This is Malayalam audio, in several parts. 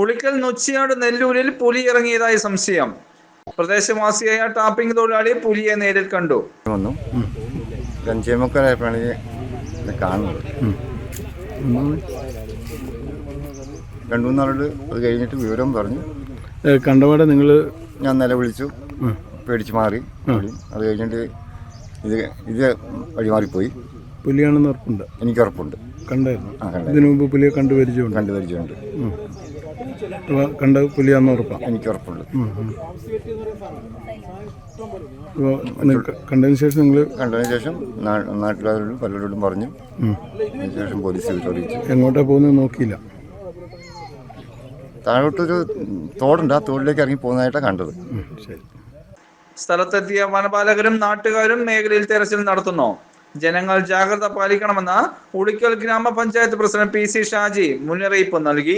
ഉളിക്കൽ നൊച്ചിയാട് നെല്ലൂരിൽ പുലി ഇറങ്ങിയതായി സംശയം. പ്രദേശവാസിയായ ടാപ്പിംഗ് തൊഴിലാളി പുലിയെ നേരിൽ കണ്ടു. വന്നു. ഗഞ്ചേമക്കലായപ്പോഴാണ് ഇത് കാണുന്നത് രണ്ടു മൂന്നാളോട് അത് കഴിഞ്ഞിട്ട് വിവരം പറഞ്ഞു. കണ്ടപാടെ നിങ്ങൾ ഞാൻ നിലവിളിച്ചു പേടിച്ച് മാറി. അത് കഴിഞ്ഞിട്ട് ഇത് ഇത് വഴിമാറിപ്പോയി പുലിയാണെന്ന് ഉറപ്പുണ്ട്. എനിക്ക് ഉറപ്പുണ്ട് കണ്ടായിരുന്നു. ഇതിനു മുമ്പ് പുലിയെ കണ്ടു പരിചയമുണ്ട്. കണ്ടു പുലിയാന്ന് ഉറപ്പാണ് എനിക്ക് ഉറപ്പുണ്ട്. അപ്പോൾ കണ്ടതിന് ശേഷം നിങ്ങൾ കണ്ടതിന് ശേഷം നാട്ടിലാരോടും പലരോടും പറഞ്ഞു. അതിനുശേഷം പോലീസ് അറിയിച്ചു. എങ്ങോട്ടാ പോകുന്നത് നോക്കിയില്ല. താഴോട്ടൊരു തോടുണ്ട്. ആ തോടിലേക്ക് ഇറങ്ങി പോകുന്നതായിട്ടാണ് കണ്ടത്. ശരി. സ്ഥലത്തെത്തിയ വനപാലകരും നാട്ടുകാരും മേഖലയിൽ തെരച്ചിൽ നടത്തുന്നു. ജനങ്ങൾ ജാഗ്രത പാലിക്കണമെന്ന് ഉളിക്കൽ ഗ്രാമപഞ്ചായത്ത് പ്രസിഡന്റ് പി സി ഷാജി മുന്നറിയിപ്പ് നൽകി.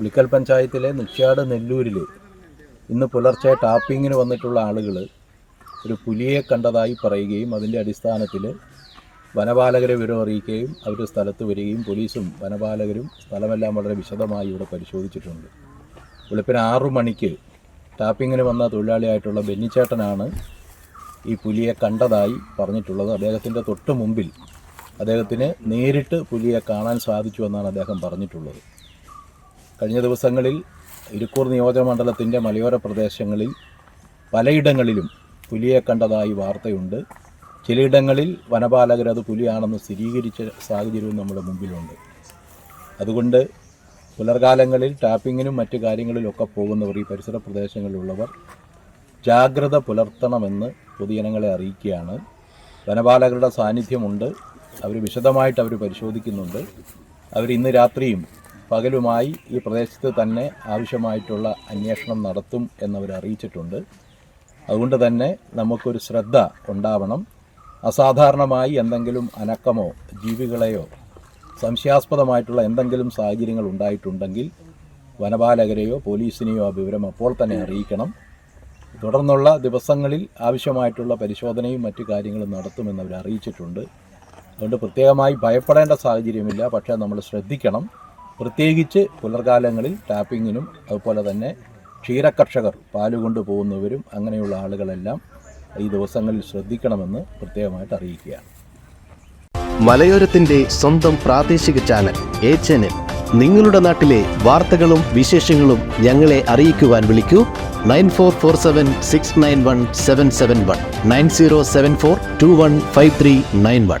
പുലിക്കൽ പഞ്ചായത്തിലെ നിക്ഷാട് നെല്ലൂരിൽ ഇന്ന് പുലർച്ചെ ടാപ്പിങ്ങിന് വന്നിട്ടുള്ള ആളുകൾ ഒരു പുലിയെ കണ്ടതായി പറയുകയും അതിന്റെ അടിസ്ഥാനത്തിൽ വനപാലകരെ വിവരം അറിയിക്കുകയും അവർ സ്ഥലത്ത് വരികയും പോലീസും വനപാലകരും സ്ഥലമെല്ലാം വളരെ വിശദമായി ഇവിടെ പരിശോധിച്ചിട്ടുണ്ട്. വെളുപ്പിന് ആറു മണിക്ക് ടാപ്പിങ്ങിന് വന്ന തൊഴിലാളിയായിട്ടുള്ള ബെന്നിച്ചേട്ടനാണ് ഈ പുലിയെ കണ്ടതായി പറഞ്ഞിട്ടുള്ളത്. അദ്ദേഹത്തിന്റെ തൊട്ട് മുമ്പിൽ അദ്ദേഹത്തിന് നേരിട്ട് പുലിയെ കാണാൻ സാധിച്ചു എന്നാണ് അദ്ദേഹം പറഞ്ഞിട്ടുള്ളത്. കഴിഞ്ഞ ദിവസങ്ങളിൽ ഇരിക്കൂർ നിയോജകമണ്ഡലത്തിന്റെ മലയോര പ്രദേശങ്ങളിൽ പലയിടങ്ങളിലും പുലിയെ കണ്ടതായി വാർത്തയുണ്ട്. ചിലയിടങ്ങളിൽ വനപാലകർ അത് പുലിയാണെന്ന് സ്ഥിരീകരിച്ച സാഹചര്യവും നമ്മുടെ മുമ്പിലുണ്ട്. അതുകൊണ്ട് പുലർകാലങ്ങളിൽ ടാപ്പിങ്ങിനും മറ്റു കാര്യങ്ങളിലൊക്കെ പോകുന്നവർ ഈ പരിസര പ്രദേശങ്ങളിലുള്ളവർ ജാഗ്രത പുലർത്തണമെന്ന് പൊതുജനങ്ങളെ അറിയിക്കുകയാണ്. വനപാലകരുടെ സാന്നിധ്യമുണ്ട്. അവർ വിശദമായിട്ട് അവർ പരിശോധിക്കുന്നുണ്ട്. അവർ ഇന്ന് രാത്രിയും പകലുമായി ഈ പ്രദേശത്ത് തന്നെ ആവശ്യമായിട്ടുള്ള അന്വേഷണം നടത്തും എന്നവർ അറിയിച്ചിട്ടുണ്ട്. അതുകൊണ്ട് തന്നെ നമുക്കൊരു ശ്രദ്ധ ഉണ്ടാവണം. അസാധാരണമായി എന്തെങ്കിലും അനക്കമോ ജീവികളെയോ സംശയാസ്പദമായിട്ടുള്ള എന്തെങ്കിലും സാഹചര്യങ്ങൾ ഉണ്ടായിട്ടുണ്ടെങ്കിൽ വനപാലകരെയോ പോലീസിനെയോ ആ വിവരം അപ്പോൾ തന്നെ അറിയിക്കണം. തുടർന്നുള്ള ദിവസങ്ങളിൽ ആവശ്യമായിട്ടുള്ള പരിശോധനയും മറ്റു കാര്യങ്ങളും നടത്തുമെന്ന് അവർ അറിയിച്ചിട്ടുണ്ട്. അതുകൊണ്ട് പ്രത്യേകമായി ഭയപ്പെടേണ്ട സാഹചര്യമില്ല. പക്ഷേ നമ്മൾ ശ്രദ്ധിക്കണം. പ്രത്യേകിച്ച് പുലർകാലങ്ങളിൽ ടാപ്പിങ്ങിനും അതുപോലെ തന്നെ ക്ഷീരകർഷകർ പാൽ കൊണ്ടുപോകുന്നവരും അങ്ങനെയുള്ള ആളുകളെല്ലാം ഈ ദിവസങ്ങളിൽ ശ്രദ്ധിക്കണമെന്ന് പ്രത്യേകമായിട്ട് അറിയിക്കുകയാണ്. മലയോരത്തിന്റെ സ്വന്തം പ്രാദേശിക ചാനൽ എ ചാനൽ. നിങ്ങളുടെ നാട്ടിലെ വാർത്തകളും വിശേഷങ്ങളും ഞങ്ങളെ അറിയിക്കുവാൻ വിളിക്കൂ. Nine four four seven six nine one seven seven one. Nine zero seven four two one five three nine one.